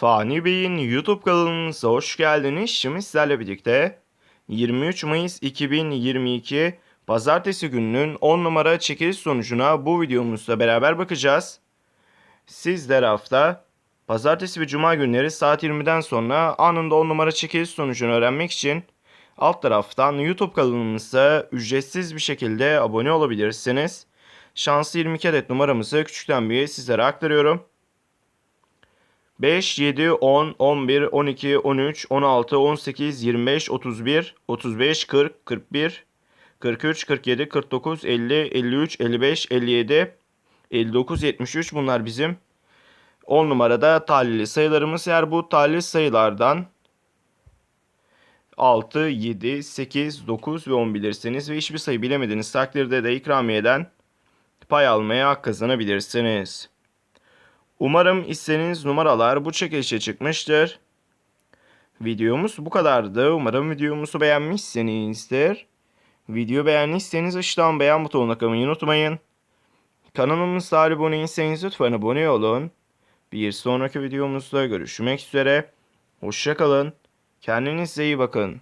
Fani Bey'in YouTube kanalımıza hoş geldiniz. Şimdi sizlerle birlikte 23 Mayıs 2022 Pazartesi gününün 10 numara çekiliş sonucuna bu videomuzda beraber bakacağız. Sizler hafta Pazartesi ve Cuma günleri saat 20'den sonra anında 10 numara çekiliş sonucunu öğrenmek için alt taraftan YouTube kanalımıza ücretsiz bir şekilde abone olabilirsiniz. Şanslı 22 adet numaramızı küçükten büyüğe sizlere aktarıyorum. 5, 7, 10, 11, 12, 13, 16, 18, 25, 31, 35, 40, 41, 43, 47, 49, 50, 53, 55, 57, 59, 73 bunlar bizim 10 numarada talihli sayılarımız. Eğer bu talihli sayılardan 6, 7, 8, 9 ve 10 bilirseniz ve hiçbir sayı bilemediğiniz takdirde de ikramiyeden pay almaya hak kazanabilirsiniz. Umarım istediğiniz numaralar bu çekilişe çıkmıştır. Videomuz bu kadardı. Umarım videomuzu beğenmişsinizdir. Video beğendiyseniz aşağıdan beğen butonuna kalmayı unutmayın. Kanalımıza abone değilseniz lütfen abone olun. Bir sonraki videomuzda görüşmek üzere. Hoşçakalın. Kendinize iyi bakın.